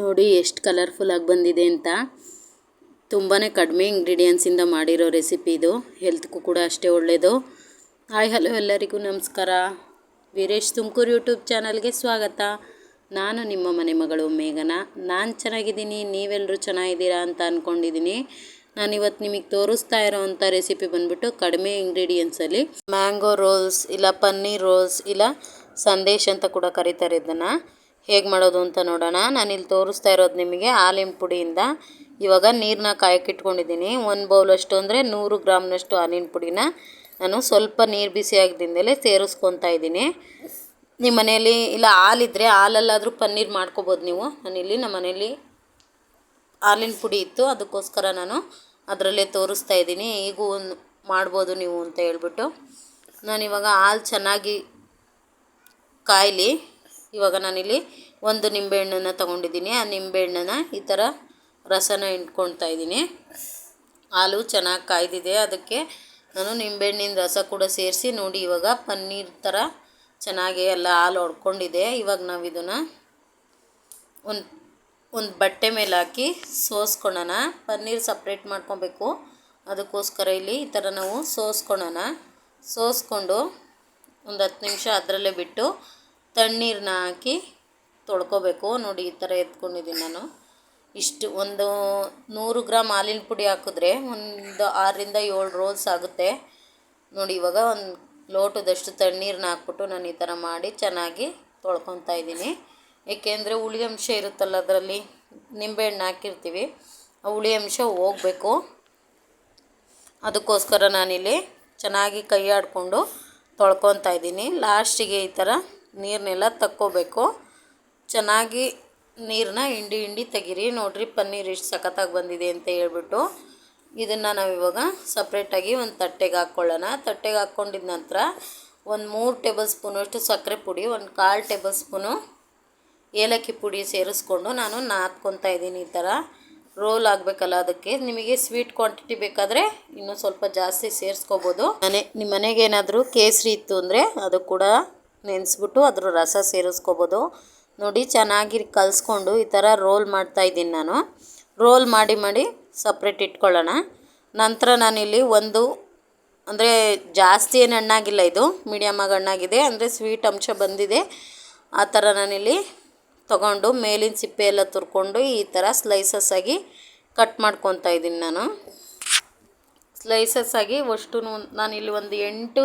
ನೋಡಿ ಎಷ್ಟು ಕಲರ್ಫುಲ್ ಆಗಿ ಬಂದಿದೆ ಅಂತ. ತುಂಬಾ ಕಡಿಮೆ ಇಂಗ್ರೀಡಿಯೆಂಟ್ಸಿಂದ ಮಾಡಿರೋ ರೆಸಿಪಿ ಇದು. ಹೆಲ್ತ್ಗೂ ಕೂಡ ಅಷ್ಟೇ ಒಳ್ಳೆಯದು ಹಾಯ್ ಹಲೋ ಎಲ್ಲರಿಗೂ ನಮಸ್ಕಾರ. ವೀರೇಶ್ ತುಮಕೂರು ಯೂಟ್ಯೂಬ್ ಚಾನಲ್ಗೆ ಸ್ವಾಗತ. ನಾನು ನಿಮ್ಮ ಮನೆ ಮಗಳು ಮೇಘನ. ನಾನು ಚೆನ್ನಾಗಿದ್ದೀನಿ ನೀವೆಲ್ಲರೂ ಚೆನ್ನಾಗಿದ್ದೀರಾ ಅಂತ ಅಂದ್ಕೊಂಡಿದ್ದೀನಿ ನಾನಿವತ್ತು ನಿಮಗೆ ತೋರಿಸ್ತಾ ಇರೋವಂಥ ರೆಸಿಪಿ ಬಂದ್ಬಿಟ್ಟು ಕಡಿಮೆ ಇಂಗ್ರೀಡಿಯೆಂಟ್ಸಲ್ಲಿ ಮ್ಯಾಂಗೋ ರೋಲ್ಸ್ ಇಲ್ಲ, ಪನ್ನೀರ್ ರೋಲ್ಸ್ ಇಲ್ಲ, ಸಂದೇಶ್ ಅಂತ ಕೂಡ ಕರೀತಾರೆ ಇದನ್ನು. ಹೇಗೆ ಮಾಡೋದು ಅಂತ ನೋಡೋಣ. ನಾನು ಇಲ್ಲಿ ತೋರಿಸ್ತಾ ಇರೋದು ನಿಮಗೆ ಹಾಲಿನ ಪುಡಿಯಿಂದ. ಇವಾಗ ನೀರನ್ನ ಕಾಯಕ್ಕಿಟ್ಕೊಂಡಿದ್ದೀನಿ ಒಂದು ಬೌಲಷ್ಟು ಅಂದರೆ ನೂರು ಗ್ರಾಮ್ನಷ್ಟು ಹಾಲಿನ ಪುಡಿನ ನಾನು ಸ್ವಲ್ಪ ನೀರು ಬಿಸಿ ಸೇರಿಸ್ಕೊತಾ ಇದ್ದೀನಿ. ನಿಮ್ಮ ಮನೆಯಲ್ಲಿ ಇಲ್ಲ ಹಾಲಿದ್ರೆ ಹಾಲಲ್ಲಾದರೂ ಪನ್ನೀರ್ ಮಾಡ್ಕೋಬೋದು ನೀವು. ನಾನಿಲ್ಲಿ ನಮ್ಮ ಮನೇಲಿ ಹಾಲಿನ ಪುಡಿ ಇತ್ತು. ಅದಕ್ಕೋಸ್ಕರ ನಾನು ಅದರಲ್ಲೇ ತೋರಿಸ್ತಾ ಇದ್ದೀನಿ. ಈಗೂ ಒಂದು ಮಾಡ್ಬೋದು ನೀವು ಅಂತ ಹೇಳ್ಬಿಟ್ಟು. ನಾನಿವಾಗ ಹಾಲು ಚೆನ್ನಾಗಿ ಕಾಯಲಿ. ಇವಾಗ ನಾನಿಲ್ಲಿ ಒಂದು ನಿಂಬೆಹಣ್ಣನ್ನು ತೊಗೊಂಡಿದ್ದೀನಿ. ಆ ನಿಂಬೆಹಣ್ಣನ್ನು ಈ ಥರ ರಸನ ಇಟ್ಕೊಳ್ತಾ ಇದ್ದೀನಿ. ಹಾಲು ಚೆನ್ನಾಗಿ ಕಾಯ್ದಿದೆ. ಅದಕ್ಕೆ ನಾನು ನಿಂಬೆಹಣ್ಣಿನ ರಸ ಕೂಡ ಸೇರಿಸಿ ನೋಡಿ ಇವಾಗ ಪನ್ನೀರ್ ಥರ ಚೆನ್ನಾಗಿ ಎಲ್ಲ ಹಾಲು ಹೊಡ್ಕೊಂಡಿದೆ ಇವಾಗ ನಾವು ಇದನ್ನು ಒಂದು ಒಂದು ಬಟ್ಟೆ ಮೇಲೆ ಹಾಕಿ ಸೋಸ್ಕೊಳ್ಳೋಣ ಪನ್ನೀರ್ ಸಪ್ರೇಟ್ ಮಾಡ್ಕೊಬೇಕು. ಅದಕ್ಕೋಸ್ಕರ ಇಲ್ಲಿ ಈ ಥರ ನಾವು ಸೋಸ್ಕೊಳ್ಳೋಣ ಸೋಸ್ಕೊಂಡು ಒಂದು ಹತ್ತು ನಿಮಿಷ ಅದರಲ್ಲೇ ಬಿಟ್ಟು ತಣ್ಣೀರನ್ನ ಹಾಕಿ ತೊಳ್ಕೊಬೇಕು. ನೋಡಿ ಈ ಥರ ಎತ್ಕೊಂಡಿದ್ದೀನಿ ನಾನು. ಇಷ್ಟು ಒಂದು ನೂರು ಗ್ರಾಮ್ ಹಾಲಿನ ಪುಡಿ ಹಾಕಿದ್ರೆ ಒಂದು ಆರರಿಂದ ಏಳು ರೋಲ್ಸ್ ಆಗುತ್ತೆ. ನೋಡಿ ಇವಾಗ ಒಂದು ಲೋಟದಷ್ಟು ತಣ್ಣೀರನ್ನ ಹಾಕ್ಬಿಟ್ಟು ನಾನು ಈ ಥರ ಮಾಡಿ ಚೆನ್ನಾಗಿ ತೊಳ್ಕೊತಾ ಇದ್ದೀನಿ. ಏಕೆಂದರೆ ಹುಳಿ ಅಂಶ ಇರುತ್ತಲ್ಲ ಅದರಲ್ಲಿ ನಿಂಬೆಹಣ್ಣು ಹಾಕಿರ್ತೀವಿ, ಆ ಹುಳಿ ಅಂಶ ಹೋಗಬೇಕು. ಅದಕ್ಕೋಸ್ಕರ ನಾನಿಲ್ಲಿ ಚೆನ್ನಾಗಿ ಕೈ ಆಡಿಕೊಂಡು ತೊಳ್ಕೊತಾ ಇದ್ದೀನಿ. ಲಾಸ್ಟಿಗೆ ಈ ಥರ ನೀರನ್ನೆಲ್ಲ ತಕ್ಕೋಬೇಕು. ಚೆನ್ನಾಗಿ ನೀರನ್ನ ಹಿಂಡಿ ಹಿಂಡಿ ತೆಗೀರಿ. ನೋಡಿರಿ, ಪನ್ನೀರ್ ಎಷ್ಟು ಸಖತ್ತಾಗಿ ಬಂದಿದೆ ಅಂತ ಹೇಳ್ಬಿಟ್ಟು ಇದನ್ನು ನಾವಿವಾಗ ಸಪ್ರೇಟಾಗಿ ಒಂದು ತಟ್ಟೆಗೆ ಹಾಕ್ಕೊಳ್ಳೋಣ. ತಟ್ಟೆಗೆ ಹಾಕ್ಕೊಂಡಿದ ನಂತರ ಒಂದು ಮೂರು ಟೇಬಲ್ ಸ್ಪೂನಷ್ಟು ಸಕ್ಕರೆ ಪುಡಿ, ಒಂದು ಕಾಲು ಟೇಬಲ್ ಸ್ಪೂನು ಏಲಕ್ಕಿ ಪುಡಿ ಸೇರಿಸ್ಕೊಂಡು ನಾನು ನಾದ್ಕೊತಾ ಇದ್ದೀನಿ ಈ ಥರ ರೋಲ್ ಆಗಬೇಕಲ್ಲ ಅದಕ್ಕೆ. ನಿಮಗೆ ಸ್ವೀಟ್ ಕ್ವಾಂಟಿಟಿ ಬೇಕಾದರೆ ಇನ್ನೂ ಸ್ವಲ್ಪ ಜಾಸ್ತಿ ಸೇರಿಸ್ಕೋಬೋದು. ಮನೆ ನಿಮ್ಮ ಮನೆಗೆ ಏನಾದರೂ ಕೇಸರಿ ಇತ್ತು ಅಂದರೆ ಅದು ಕೂಡ ನೆನೆಸ್ಬಿಟ್ಟು ಅದ್ರ ರಸ ಸೇರಿಸ್ಕೋಬೋದು. ನೋಡಿ, ಚೆನ್ನಾಗಿ ಕಲಿಸ್ಕೊಂಡು ಈ ಥರ ರೋಲ್ ಮಾಡ್ತಾಯಿದ್ದೀನಿ ನಾನು. ರೋಲ್ ಮಾಡಿ ಮಾಡಿ ಸಪ್ರೇಟ್ ಇಟ್ಕೊಳ್ಳೋಣ. ನಂತರ ನಾನಿಲ್ಲಿ ಒಂದು, ಅಂದರೆ ಜಾಸ್ತಿ ಏನು ಹಣ್ಣಾಗಿಲ್ಲ ಇದು ಮೀಡಿಯಮಾಗಿ ಹಣ್ಣಾಗಿದೆ, ಅಂದರೆ ಸ್ವೀಟ್ ಅಂಶ ಬಂದಿದೆ. ಆ ಥರ ನಾನಿಲ್ಲಿ ತಗೊಂಡು ಮೇಲಿನ ಸಿಪ್ಪೆ ಎಲ್ಲ ತುರ್ಕೊಂಡು ಈ ಥರ ಸ್ಲೈಸಸ್ ಆಗಿ ಕಟ್ ಮಾಡ್ಕೊತಾ ಇದ್ದೀನಿ ನಾನು. ಸ್ಲೈಸಸ್ ಆಗಿ ಅಷ್ಟು ನಾನಿಲ್ಲಿ ಒಂದು ಎಂಟು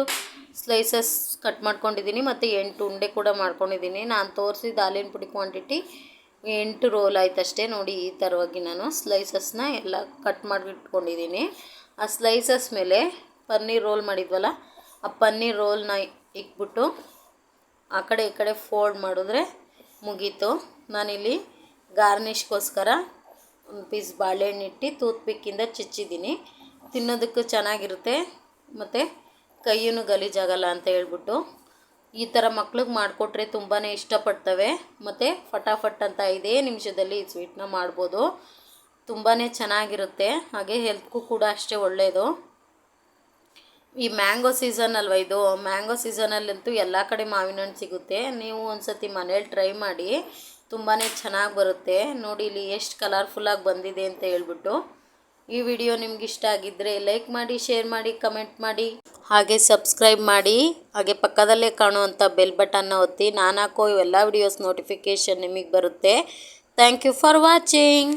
ಸ್ಲೈಸಸ್ ಕಟ್ ಮಾಡ್ಕೊಂಡಿದ್ದೀನಿ ಮತ್ತು ಎಂಟು ಉಂಡೆ ಕೂಡ ಮಾಡ್ಕೊಂಡಿದ್ದೀನಿ. ನಾನು ತೋರಿಸಿದ ಹಾಲಿನ ಪುಡಿ ಕ್ವಾಂಟಿಟಿ ಎಂಟು ರೋಲ್ ಆಯ್ತಷ್ಟೇ ನೋಡಿ ಈ ಥರವಾಗಿ ನಾನು ಸ್ಲೈಸಸ್ನ ಎಲ್ಲ ಕಟ್ ಮಾಡಿಟ್ಕೊಂಡಿದ್ದೀನಿ ಆ ಸ್ಲೈಸಸ್ ಮೇಲೆ ಪನ್ನೀರ್ ರೋಲ್ ಮಾಡಿದ್ವಲ್ಲ, ಆ ಪನ್ನೀರ್ ರೋಲ್ನ ಇಕ್ಬಿಟ್ಟು ಆ ಕಡೆ ಈ ಕಡೆ ಫೋಲ್ಡ್ ಮಾಡಿದ್ರೆ ಮುಗೀತು. ನಾನಿಲ್ಲಿ ಗಾರ್ನಿಷ್ಗೋಸ್ಕರ ಒಂದು ಪೀಸ್ ಬಾಳೆಹಣ್ಣಿಟ್ಟು ಟೂತ್ ಪಿಕ್ಕಿಂದ ಚುಚ್ಚಿದ್ದೀನಿ. ತಿನ್ನೋದಕ್ಕೂ ಚೆನ್ನಾಗಿರುತ್ತೆ. ಮತ್ತು ಕೈಯೂ ಗಲೀಜಾಗಲ್ಲ ಅಂತ ಹೇಳ್ಬಿಟ್ಟು ಈ ಥರ ಮಕ್ಳಿಗೆ ಮಾಡಿಕೊಟ್ರೆ ತುಂಬಾ ಇಷ್ಟಪಡ್ತವೆ. ಮತ್ತು ಫಟಾಫಟ್ ಅಂತ ಇದೇ ನಿಮಿಷದಲ್ಲಿ ಈ ಸ್ವೀಟ್ನ ಮಾಡ್ಬೋದು. ತುಂಬಾ ಚೆನ್ನಾಗಿರುತ್ತೆ. ಹಾಗೆ ಹೆಲ್ತ್ಗೂ ಕೂಡ ಅಷ್ಟೇ ಒಳ್ಳೆಯದು ಈ ಮ್ಯಾಂಗೋ ಸೀಸನ್ ಅಲ್ವ ಇದು? ಮ್ಯಾಂಗೋ ಸೀಸನಲ್ಲಂತೂ ಎಲ್ಲ ಕಡೆ ಮಾವಿನ ಹಣ್ಣು ಸಿಗುತ್ತೆ. ನೀವು ಒಂದು ಸತಿ ಮನೇಲಿ ಟ್ರೈ ಮಾಡಿ. ತುಂಬಾ ಚೆನ್ನಾಗಿ ಬರುತ್ತೆ. ನೋಡಿ ಇಲ್ಲಿ ಎಷ್ಟು ಕಲರ್ಫುಲ್ಲಾಗಿ ಬಂದಿದೆ ಅಂತ ಹೇಳ್ಬಿಟ್ಟು. ಈ ವಿಡಿಯೋ ನಿಮ್ಗೆ ಇಷ್ಟ ಆಗಿದ್ದರೆ ಲೈಕ್ ಮಾಡಿ ಶೇರ್ ಮಾಡಿ ಕಮೆಂಟ್ ಮಾಡಿ, ಹಾಗೆ ಸಬ್ಸ್ಕ್ರೈಬ್ ಮಾಡಿ. ಹಾಗೆ ಪಕ್ಕದಲ್ಲೇ ಕಾಣುವಂಥ ಬೆಲ್ ಬಟನ್ನ ಒತ್ತಿ. ನಾನು ಹಾಕೋ ಇವೆಲ್ಲ ವಿಡಿಯೋಸ್ ನೋಟಿಫಿಕೇಷನ್ ನಿಮಗೆ ಬರುತ್ತೆ. Thank you for watching